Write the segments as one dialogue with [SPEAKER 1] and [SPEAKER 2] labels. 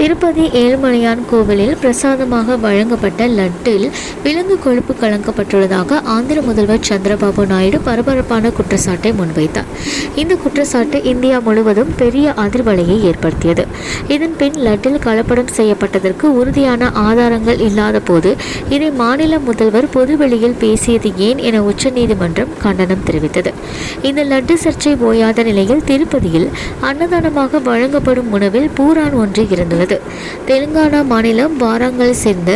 [SPEAKER 1] திருப்பதி ஏழுமலையான் கோவிலில் பிரசாதமாக வழங்கப்பட்ட லட்டில் விலங்கு கொழுப்பு கலக்கப்பட்டுள்ளதாக ஆந்திர முதல்வர் சந்திரபாபு நாயுடு பரபரப்பான குற்றச்சாட்டை முன்வைத்தார். இந்த குற்றச்சாட்டு இந்தியா முழுவதும் பெரிய அதிர்வலையை ஏற்படுத்தியது. இதன் பின் லட்டில் கலப்படம் செய்யப்பட்டதற்கு உறுதியான ஆதாரங்கள் இல்லாத போது இதை மாநில முதல்வர் பொதுவெளியில் பேசியது ஏன் என உச்சநீதிமன்றம் கண்டனம் தெரிவித்தது. இந்த லட்டு சர்ச்சை ஓயாத நிலையில் திருப்பதியில் அன்னதானமாக வழங்கப்படும் உணவில் பூரான் ஒன்று இருந்துள்ளது. தெலுங்கானா மாநிலம் வாராங்கல் சேர்ந்த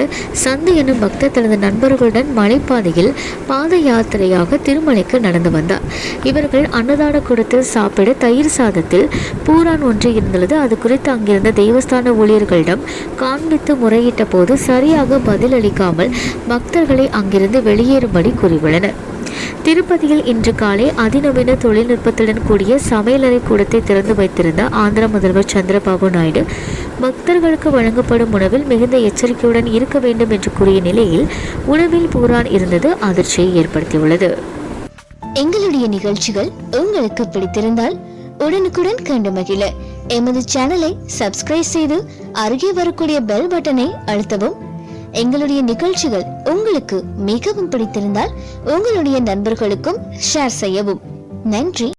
[SPEAKER 1] சந்து எனும் பக்தர் தனது நண்பர்களுடன் மலைப்பாதையில் பாத யாத்திரையாக திருமலைக்கு நடந்து வந்தார். இவர்கள் அன்னதான கூடத்தில் சாப்பிட தயிர் சாதத்தில் பூரான் ஒன்று இருந்துள்ளது. அது குறித்து அங்கிருந்த தெய்வஸ்தான ஊழியர்களிடம் காண்பித்து முறையிட்ட போது சரியாக பதிலளிக்காமல் பக்தர்களை அங்கிருந்து வெளியேறும்படி கூறியுள்ளனர். திருப்பதியில் இன்று காலை அதிநவீன தொழில்நுட்பத்துடன் கூடிய சமையலறை கூடத்தை திறந்து வைத்திருந்த ஆந்திர முதல்வர் சந்திரபாபு நாயுடு பக்தர்களுக்கு வழங்கப்படும் உணவில் மிகுந்த எச்சரிக்கையுடன் இருக்க வேண்டும் என்று கூறிய நிலையில் உணவில் பூரான் இருந்தது அதிர்ச்சியை ஏற்படுத்தியுள்ளது.
[SPEAKER 2] எங்களுடைய நிகழ்ச்சிகள் உங்களுக்கு பிடித்திருந்தால் உடனுக்குடன் கண்டு மகிழ. எமது சேனலை சப்ஸ்கிரைப் செய்து அருகே வரக்கூடிய பெல் பட்டனை அழுத்தவும். எங்களுடைய நிகழ்ச்சிகள் உங்களுக்கு மிகவும் பிடித்திருந்தால் உங்களுடைய நண்பர்களுக்கும் ஷேர் செய்யவும். நன்றி.